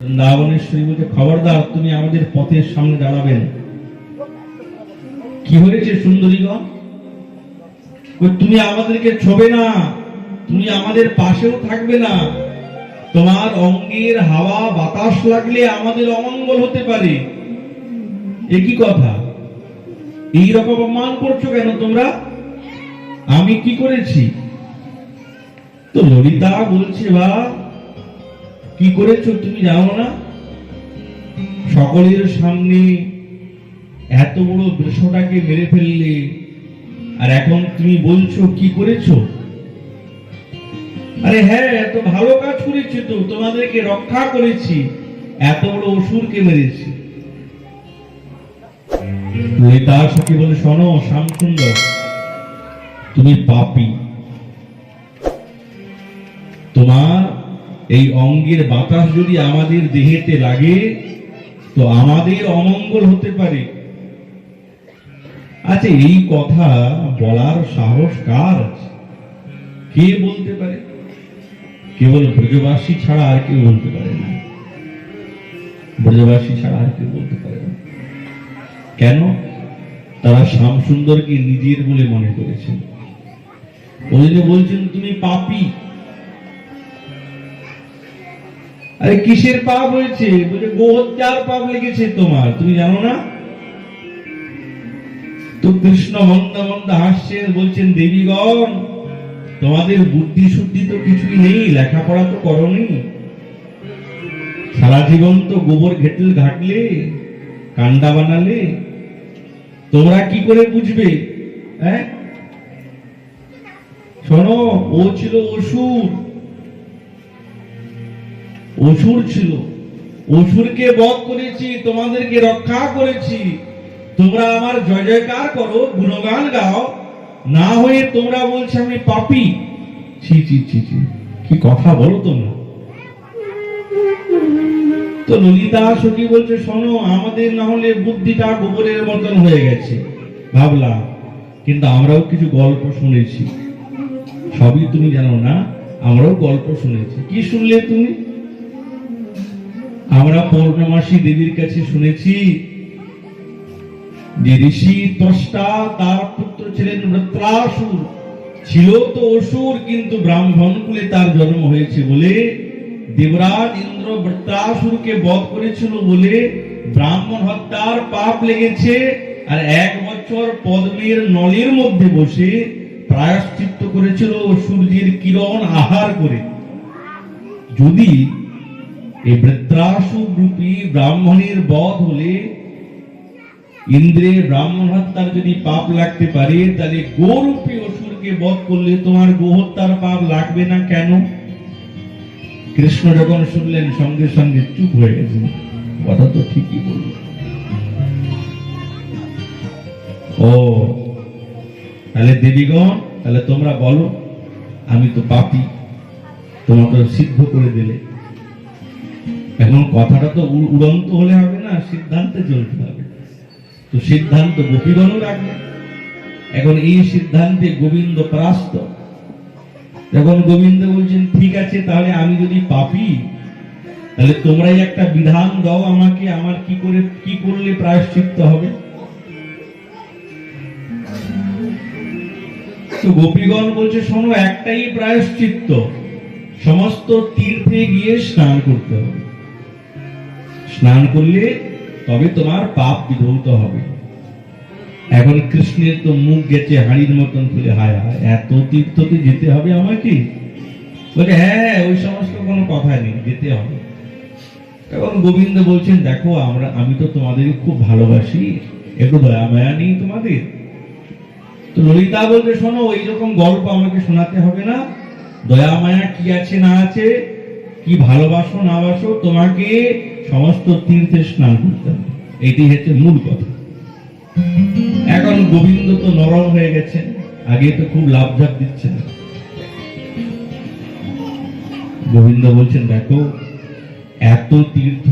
বৃন্দাবনেশ্বরী বলছে খবরদার, তুমি আমাদের পথের সামনে দাঁড়াবেন। কি হয়েছে সুন্দরীগণ? তুমি আমাদেরকে ছোবে না। তুমি আমাদের পাশেও থাকবে না। তোমার অঙ্গের হাওয়া, বাতাস লাগলে আমাদের অমঙ্গল হতে পারে। একই কথা? এই রকম অপমান করছ কেন তোমরা? আমি কি করেছি? তো ললিতা বলছে বা কি করেছ তুমি জানো না? সকলের সামনে এত বড় বৃষটাকে মেরে ফেললে, আর এখন তুমি বলছো কি করেছ? আরে হ্যাঁ এত ভালো কাজ করেছি তো, তোমাদেরকে রক্ষা করেছি, এত বড় অসুরকে মেরেছি। ললিতা সখী বলে শোনো, শ্যামসুন্দর, তুমি পাপী। তোমার এই অঙ্গের বাতাস যদি আমাদের দেহেতে লাগে, তো আমাদের অমঙ্গল হতে পারে। আচ্ছা এই কথা বলার সাহস কার কে বলতে পারে? কেবল ব্রজবাসী ছাড়া আর কেউ বলতে পারে না। ব্রজবাসী ছাড়া আর কেউ বলতে পারে না। কেন? তারা শ্যাম সুন্দরকে নিজের বলে মনে করেছেন। ওই জন্য বলছেন, তুমি পাপী। আরে কিসের পাপ হয়েছে? বলছে গোহত্যার পাপ লেগেছে তোমার। তুমি জানো না? তো কৃষ্ণ মন্দ মন্দ হাসছেন, বলছেন, দেবীগণ, তোমাদের বুদ্ধি শুদ্ধি তো কিছুই নেই, লেখাপড়া তো করনি। সারা জীবন তো গোবর ঘেটল ঘাটলে কান্ডা বানালে। তোমরা কি করে বুঝবে হ্যাঁ? শোনো, ও ছিল অসুর অসুর ছিল। অসুরকে বধ করেছি, তোমাদেরকে রক্ষা করেছি। তোমরা আমার জয় জয়কার করো, গুণগান গাও। না হয়ে তোমরা বলছো আমি পাপী। ছি ছি ছি ছি। কি কথা বলো তোমরা? তো ললিতা সখী বলছে, শোনো, আমাদের না হলে বুদ্ধিটা গোবরের মতন হয়ে গেছে। ভাবলাম, কিন্তু আমরাও কিছু গল্প শুনেছি। সবই তুমি জানো না, আমরাও গল্প শুনেছি। কি শুনলে তুমি? আমরা পৌর্ণমাসী দেবীর কাছে শুনেছি যে ঋষি ত্রষ্টা তার পুত্র ছিলেন বৃত্রাসুর ছিল তো অসুর, কিন্তু ব্রাহ্মণ কুলে তার জন্ম হয়েছে বলে দেবরাজ ইন্দ্র বৃত্রাসুরকে বধ করেছিল বলে ব্রাহ্মণ হত্যার পাপ লেগেছে আর এক বছর পদ্মের নলের মধ্যে বসে প্রায়শ্চিত্ত করেছিল সূর্যের কিরণ আহার করে। যদি এই বৃত্রাসুর রূপী ব্রাহ্মণের বধ হলে ইন্দ্রের ব্রাহ্মণ হত্যার যদি পাপ লাগতে পারে, তাহলে গোরূপী অসুরকে বধ করলে তোমার গোহত্যার পাপ লাগবে না কেন? কৃষ্ণ যখন শুনলেন, সঙ্গে সঙ্গে চুপ হয়ে গেছেন কথা তো ঠিকই বলল। ও, তাহলে দেবীগণ, তাহলে তোমরা বলো, আমি তো পাপী। তোমাকে সিদ্ধ করে দিলে। এখন কথাটা তো উড়ন্ত হলে হবে না, সিদ্ধান্তে চলতে হবে। তো সিদ্ধান্ত গোপীগণও রাখবে। এখন এই সিদ্ধান্তে গোবিন্দ পরাস্ত। যখন গোবিন্দ বলছেন, ঠিক আছে, তাহলে আমি যদি পাপি, তাহলে তোমরাই একটা বিধান দাও আমাকে, আমার কি করে, কি করলে প্রায়শ্চিত্ত হবে? তো গোপীগণ বলছে, শোনো, একটাই প্রায়শ্চিত্ত। সমস্ত তীর্থে গিয়ে স্নান করতে হবে। স্নান করলে তবে তোমার পাপ বিধৌত হবে। এখন কৃষ্ণের তো মুখ গেছে হাড়ির মতন খুলে, হায় হায়, এত তীর্থতে যেতে হবে আমাকে? বলে হ্যাঁ ওই সমস্ত কোনো কথা নেই, যেতে হবে। এখন গোবিন্দ বলছেন, দেখো, আমরা, আমি তো তোমাদের খুব ভালোবাসি, একটু দয়া মায়া নেই তোমাদের। তো ললিতা বলতে শোনো, ওই রকম গল্প আমাকে শোনাতে হবে না। দয়া মায়া কি আছে না আছে, কি ভালোবাসো না বাসো তোমাকে সমস্ত তীর্থে স্নান করতে হবে। এটি হচ্ছে মূল কথা। এখন গোবিন্দ তো নরম হয়ে গেছেন আগে তো খুব লাভ ঝাপ দিচ্ছেন। গোবিন্দ বলছেন, দেখো, এত তীর্থ,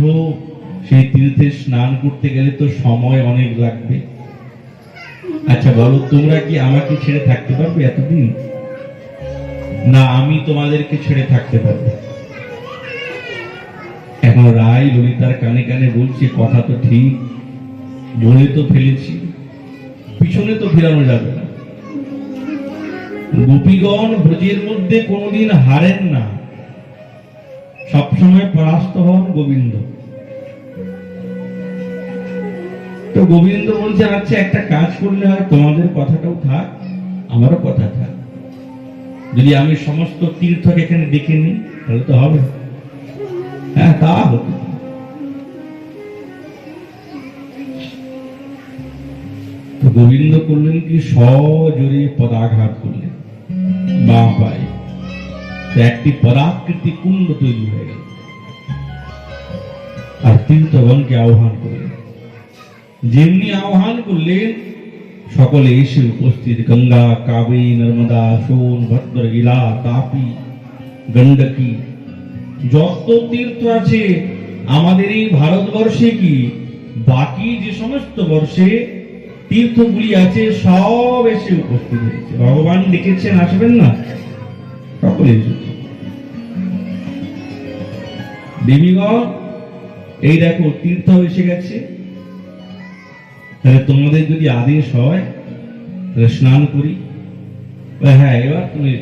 সেই তীর্থে স্নান করতে গেলে তো সময় অনেক লাগবে। আচ্ছা বলো, তোমরা কি আমাকে ছেড়ে থাকতে পারবে এতদিন? না, আমি তোমাদেরকে ছেড়ে থাকতে পারব এখন রায় ললিতার কানে কানে বলছে, কথা তো ঠিক বলে তো ফেলেছি, পিছনে তো ফেরানো যাবে না। গোপীগণ ব্রজের মধ্যে কোনোদিন হারেন না। সবসময় পরাস্ত হন গোবিন্দ। তো গোবিন্দ বলছে আচ্ছা একটা কাজ করলে হয়, তোমাদের কথাটাও থাক, আমারও কথা থাক। যদি আমি সমস্ত তীর্থকে এখানে ডেকে নিই, তাহলে তো হবে। হ্যাঁ তা। হতো গোবিন্দ করলেন কি, সজোরে পদাঘাত করলেন। বা পায়ে। একটি পরাকৃতি কুণ্ড তৈরি হয়ে গেল। আর তীর্থগণকে আহ্বান করলেন। যেমনি আহ্বান করলেন, সকলে এসে উপস্থিত। গঙ্গা, কাবেরী, নর্মদা, সোন ভদ্র ইলা তাপি, গণ্ডকী যত তীর্থ আছে, আমাদের এই ভারতবর্ষে কি? বাকি যে সমস্ত বর্ষে তীর্থগুলি আছে, সব এসে উপস্থিত হয়েছে। ভগবান ডেকেছেন আসবেন না? দেবীগণ, এই দেখো, তীর্থ এসে গেছে। তাহলে তোমাদের যদি আদেশ হয়, তাহলে স্নান করি। হ্যাঁ এবার তুমি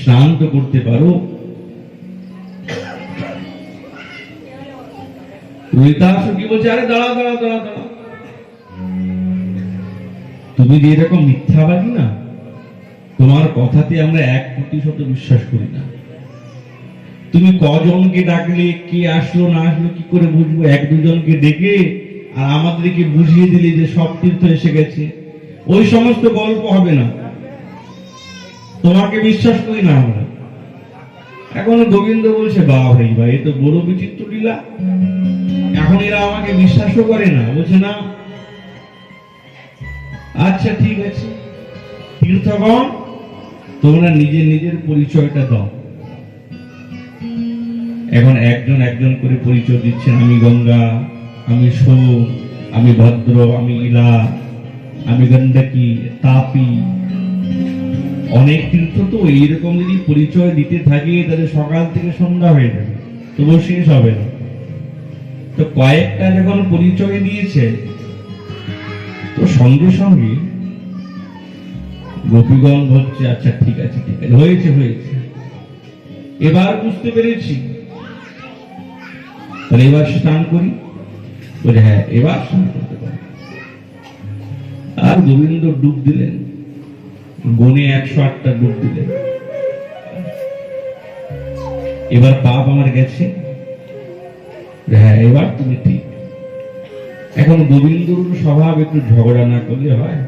স্নান তো করতে পারো। রোহিতাস কি বলছে? আরে দাঁড়া দাঁড়া দাঁড়া দাঁড়া তুমি যে এরকম মিথ্যাবাদী না? তোমার কথাতে আমরা এক প্রতিশত বিশ্বাস করি না। তুমি কজনকে ডাকলে, কে আসলো, না আসলো, কি করে বুঝব? এক দুজনকে ডেকে আর আমাদেরকে বুঝিয়ে দিলে যে সব তীর্থ এসে গেছে। ওই সমস্ত গল্প হবে না। তোমাকে বিশ্বাস করি না আমরা। এখন গোবিন্দ বলছে বা ভাই এ তো বড় বিচিত্র লীলা। এখন এরা আমাকে বিশ্বাসও করে না। বলছে, না। আচ্ছা ঠিক আছে। তীর্থগণ, তোমরা নিজের নিজের পরিচয়টা দাও। এখন একজন একজন করে পরিচয় দিচ্ছেন, আমি গঙ্গা, আমি সোম, আমি ভদ্র, আমি ইলা আমি গণ্ডকী, তাপি অনেক তীর্থ তো এইরকম যদি পরিচয় দিতে থাকে, তাহলে সকাল থেকে সন্ধ্যা হয়ে যাবে। তবুও শেষ হবে না। তো কয়েকটা যখন পরিচয় দিয়েছে, তো সঙ্গে সঙ্গে গোপীগণ হচ্ছে আচ্ছা ঠিক আছে ঠিক আছে, হয়েছে হয়েছে। এবার বুঝতে পেরেছি। তাহলে এবার স্নান করি। বলে হ্যাঁ এবার স্নান করতে পারি আর গোবিন্দ ডুব দিলেন। গনে একশো আটটা ডুব দিলেন। এবার পাপ আমার গেছে। হ্যাঁ এবার তুমি ঠিক। এখন গোবিন্দর স্বভাব একটু ঝগড়া না করলে হয়,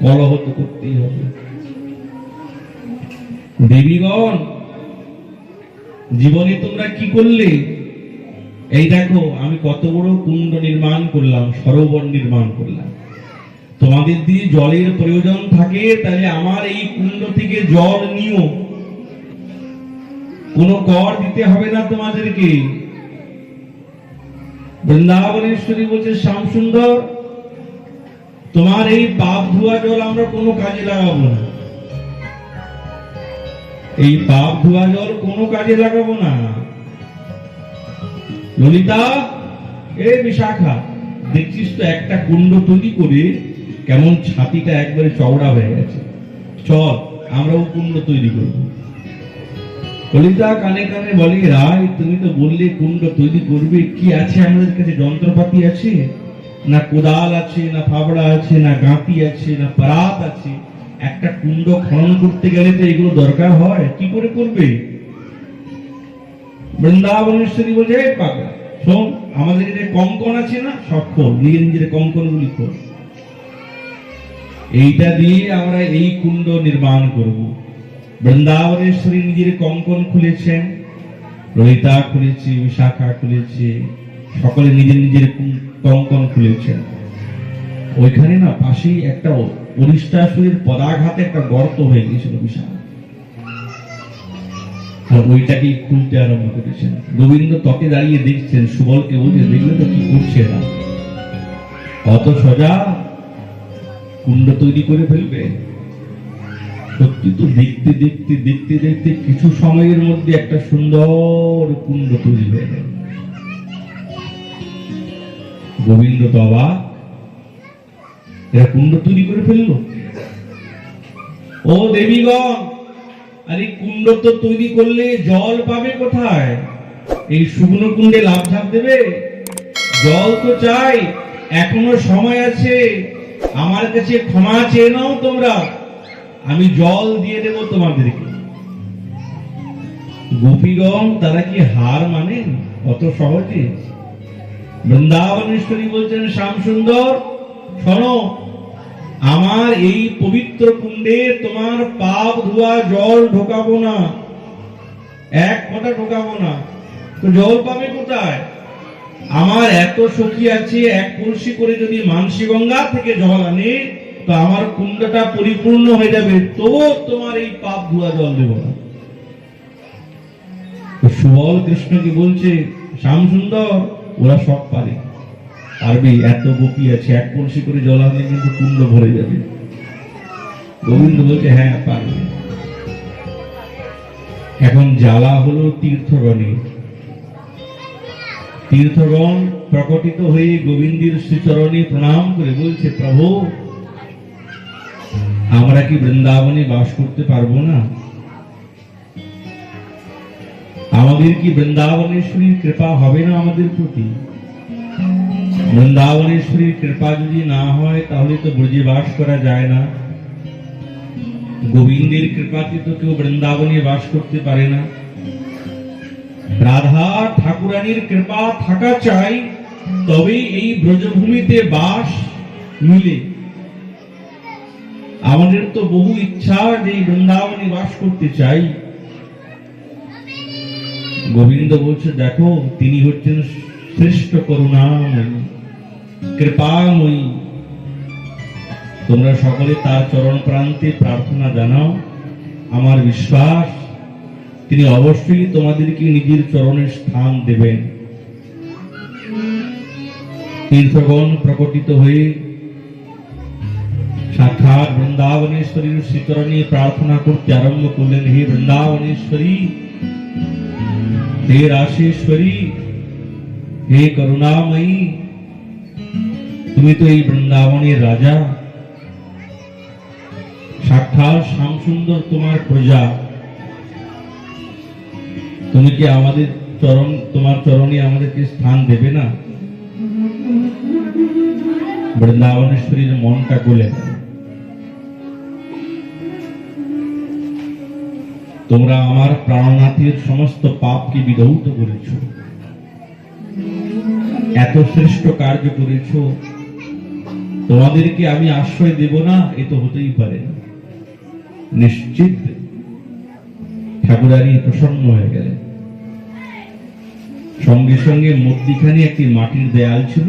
কলহ তো করতেই হবে। দেবীগণ, জীবনে তোমরা কি করলে? এই দেখো, আমি কত বড় কুণ্ড নির্মাণ করলাম, সরোবর নির্মাণ করলাম। তোমাদের দিয়ে জলের প্রয়োজন থাকে, তাহলে আমার এই কুণ্ড থেকে জল নিও। কোনো কর দিতে হবে না তোমাদেরকে। বৃন্দাবনেশ্বরী বলছে, শ্যাম সুন্দর, তোমার এই পাপ ধোয়া জল আমরা কোনো কাজে লাগাবো না। এই পাপ ধোয়া জল কোনো কাজে লাগাবো না। ললিতা, এ বিশাখা, দেখছিস তো একটা কুণ্ড তৈরি করে কেমন ছাতিটা একবারে চওড়া হয়ে গেছে। চল, আমরাও কুণ্ড তৈরি করব। ললিতা কানে কানে বলে, রায়, তুমি তো বললে কুণ্ড তৈরি করবে। কি আছে আমাদের কাছে? যন্ত্রপাতি আছে? না কোদাল আছে, না ফাবড়া আছে, না গাঁতি আছে, না পরাত আছে। একটা কুণ্ড খনন করতে গেলে তো এগুলো দরকার হয়। কি করে করবে? বৃন্দাবনেশ্বরী বলছে "এই পাগলা, শোন, আমাদের কঙ্কন আছে না? সব নিজের নিজের কঙ্কন গুলি খোল। এইটা দিয়ে আমরা এই কুণ্ড নির্মাণ করব। বৃন্দাবনেশ্বরী নিজের কঙ্কন খুলেছেন, রহিতা খুলেছে, বিশাখা খুলেছে, সকলে নিজের নিজের কঙ্কন খুলেছেন। ওইখানে না পাশেই একটা অরিষ্টাসুরের পদাঘাতে একটা গর্ত হয়ে গিয়েছিল বিশাল আর ওইটাকেই খুলতে আরম্ভ করেছেন। গোবিন্দ তকে দাঁড়িয়ে দেখছেন, সুবলকে বলছে, দেখলে তো কি করছে না অত সোজা কুণ্ড তৈরি করে ফেলবে? সত্যি তো দেখতে দেখতে দেখতে দেখতে কিছু সময়ের মধ্যে একটা সুন্দর কুণ্ড তৈরি হয়ে গেল। গোবিন্দ তো অবাক। এরা কুণ্ড তৈরি করে ফেলল? ও দেবীগণ, আরে কুণ্ড তো তৈরি করলে জল পাবে কোথায়? এই শুকনো কুণ্ডে লাভ ঝাপ দেবে? জল তো চাই, এখনও সময় আছে। আমার কাছে ক্ষমা চেয়ে নাও তোমরা। আমি জল দিয়ে দেব তোমাদেরকে। গোপীগণ, তারা কি হার মানেন অত সহজে? বৃন্দাবনেশ্বরী বলছেন, শ্যাম সুন্দর, শোনো, আমার এই পবিত্র কুণ্ডে তোমার পাপ ধোয়া জল ঢোকাবো না। এক ফোঁটা ঢোকাবো না। তো জল পাবে কোথায়? আমার এত সখী আছে, এক কলসি করে যদি মানসী গঙ্গা থেকে জল আনে, তো আমার কুণ্ডটা পরিপূর্ণ হয়ে যাবে। তবুও তোমার এই পাপ ধোয়া জল দেব না। সুবল কৃষ্ণকে বলছে, শ্যাম সুন্দর, ওরা সব পারে। পারবে, এত গোপী আছে, এক কলসি করে জল আনলে কিন্তু কুণ্ড ভরে যাবে। গোবিন্দ বলছে হ্যাঁ পারবে। এখন জ্বালা হলো তীর্থগণের। তীর্থগণ প্রকটিত হয়ে গোবিন্দের শ্রীচরণে প্রণাম করে বলছে, প্রভু, আমরা কি বৃন্দাবনে বাস করতে পারব না? আমাদের কি বৃন্দাবনেশ্বরীর কৃপা হবে না আমাদের প্রতি? বৃন্দাবনেশ্বরীর কৃপা যদি না হয়, তাহলে তো ব্রজে বাস করা যায় না। গোবিন্দের কৃপাতে তো কেউ বৃন্দাবনে বাস করতে পারে না। রাধা ঠাকুরানীর কৃপা থাকা চাই, তবেই এই ব্রজভূমিতে বাস মিলে। আমাদের তো বহু ইচ্ছা যে বৃন্দাবনে বাস করতে চাই। গোবিন্দ বলছে, দেখো, তিনি হচ্ছেন শ্রেষ্ঠ করুণাময়ী, কৃপাময়ী। তোমরা সকলে তার চরণ প্রান্তে প্রার্থনা জানাও। আমার বিশ্বাস তিনি অবশ্যই তোমাদেরকে নিজের চরণের স্থান দেবেন। তীর্থগণ প্রকটিত হয়ে সাক্ষাৎ বৃন্দাবনেশ্বরীর শ্রীচরণে প্রার্থনা করতে আরম্ভ করলেন, হে বৃন্দাবনেশ্বরী, হে রাশেশ্বরী হে করুণাময়ী, তুমি তো এই বৃন্দাবনের রাজা। সাক্ষাৎ শ্যামসুন্দর তোমার প্রজা। তুমি কি আমাদের চরণ, তোমার চরণে আমাদেরকে স্থান দেবে না? বৃন্দাবনেশ্বরীর মনটা গলে তোমরা আমার প্রাণনাথের সমস্ত পাপকে বিধৌত করেছ। এত শ্রেষ্ঠ কার্য করেছ। তোমাদেরকে আমি আশ্রয় দেব না, এ তো হতেই পারে। নিশ্চিত ঠাকুরানী প্রসন্ন হয়ে গেলেন। সঙ্গে সঙ্গে মধ্যিখানে একটি মাটির দেয়াল ছিল।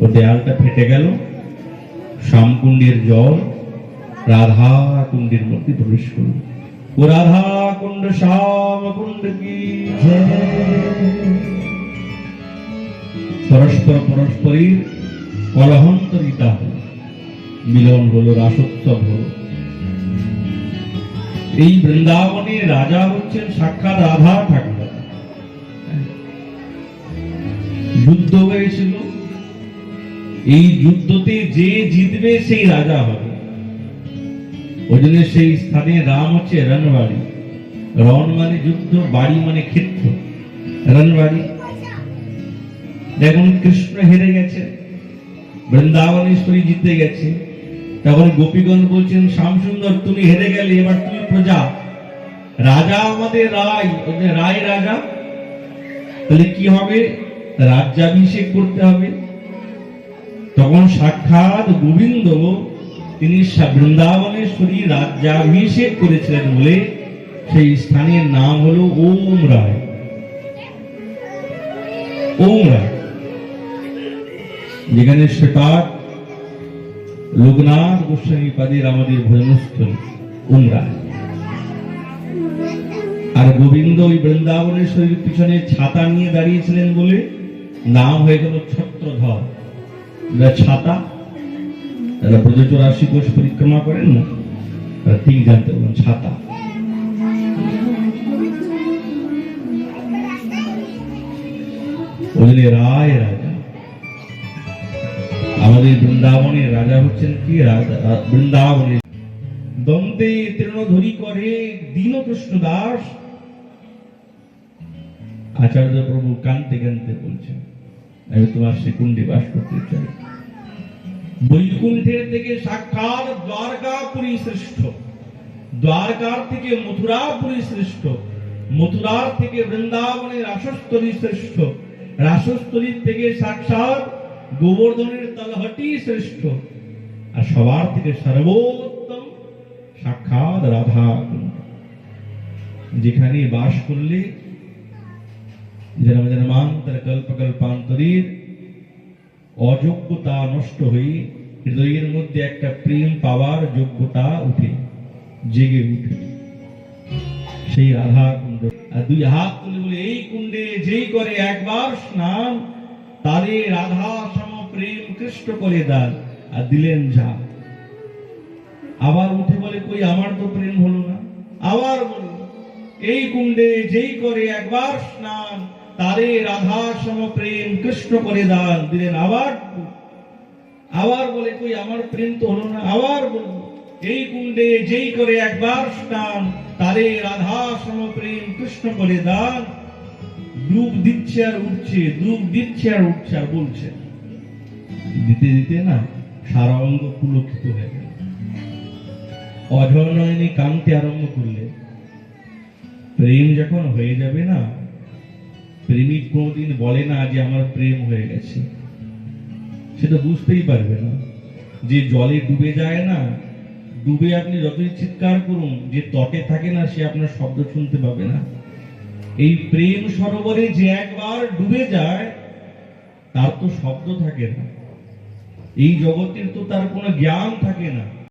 ও দেয়ালটা ফেটে গেল। শ্যামকুণ্ডের জল রাধা কুণ্ডের মধ্যে প্রবেশ করল। ও রাধা কুণ্ড শ্যাম কুণ্ড কি পরস্পর পরস্পরের কলহন্তরিতা হল, মিলন হলো, রাসোৎসব হলো। এই বৃন্দাবনে রাজা হচ্ছেন সাক্ষাৎ রাধা ঠাকুর। যুদ্ধ হয়েছিল। এই যুদ্ধতে যে জিতবে সেই রাজা হবে। ওই জন্য সেই স্থানে রাম হচ্ছে রণবাড়ি। রণ মানে যুদ্ধ, বাড়ি মানে ক্ষেত্র রণবাড়ি। দেখুন, কৃষ্ণ হেরে গেছে। বৃন্দাবনেশ্বরী জিতে গেছে। তখন গোপীগণ বলছেন শ্যামসুন্দর তুমি হেরে গেলে, এবার তুমি প্রজা। রাজা আমাদের রায়। রায় রাজা? তাহলে কি হবে? রাজ্যাভিষেক করতে হবে। তখন সাক্ষাৎ গোবিন্দ তিনি বৃন্দাবনেশ্বরী রাজ্যাভিষেক করেছিলেন বলে সেই স্থানের নাম হলো ওম রায়। ওম রায়। যেখানে শ্রীপাঠ লোকনাথ গোস্বামী পাদের আমাদের ভজনস্থল, ওম রায়। আর গোবিন্দ ওই বৃন্দাবনেশ্বরীর পিছনে ছাতা নিয়ে দাঁড়িয়েছিলেন বলে নাম হয়ে গেল ছত্রধর। এরা ছাতা ব্রজ চৌরাশি কোষ পরিক্রমা করেন না তারা জানতে পারবেন ছাতা। রায় রাজা। আমাদের বৃন্দাবনের রাজা হচ্ছেন কি বৃন্দাবনের দ্বন্দ্বে তৃণধরি করে দীনকৃষ্ণ দাস। আচার্য প্রভু কান্তে কান্তে বলছেন আমি তোমার সে কুণ্ডে বাস করতে চাই। বৈকুণ্ঠের থেকে সাক্ষাৎ দ্বারকাপুরী শ্রেষ্ঠ। দ্বারকার থেকে মথুরাপুরী শ্রেষ্ঠ। মথুরার থেকে বৃন্দাবনের রাসস্থলী শ্রেষ্ঠ। রাসস্থলীর থেকে সাক্ষাৎ গোবর্ধনের তলহটি শ্রেষ্ঠ। আর সবার থেকে সর্বোত্তম সাক্ষাৎ রাধা যেখানে বাস করলে জন্মান্তর কল্প কল্পান্তরীর অযোগ্যতা নষ্ট হয়ে হৃদয়ের মধ্যে একটা প্রেম পাওয়ার যোগ্যতা উঠে, জেগে উঠে। সেই রাধা কুণ্ড। আর দুই হাত তুলে বলে, এই কুণ্ডে যেই করে একবার স্নান তারে রাধা সম প্রেম কৃষ্ট করে দান আর দিলেন যা আবার উঠে বলে, কই, আমার তো প্রেম হলো না। আবার বলল এই কুণ্ডে যেই করে একবার স্নান তারে রাধা সম প্রেম কৃষ্ণ করে দান দিলেন। আবার আবার বলে কই, আমার প্রেম তো হলো না, আবার বলল এই কুণ্ডে যেই করে একবার স্নান, তারে রাধা সম প্রেম কৃষ্ণ করে দান। ডুব দিচ্ছে আর উঠছে, ডুব দিচ্ছে আর উঠছে আর বলছে। দিতে দিতে না সারা অঙ্গ পুলকিত হয়ে গেল। অঝরনয়নী কান্তি আরম্ভ করলে প্রেম যখন হয়ে যাবে না প্রেমিক কোনোদিন বলে না যে আমার প্রেম হয়ে গেছে। সেটা বুঝতেই পারবে না। যে জলে ডুবে যায় না, ডুবে আপনি যতই চিৎকার করুন, যে তটে থাকে না, সে আপনার শব্দ শুনতে পাবে না। এই প্রেম সরোবরে যে একবার ডুবে যায়, তার তো শব্দ থাকে না। এই জগতের তো তার কোনো জ্ঞান থাকে না।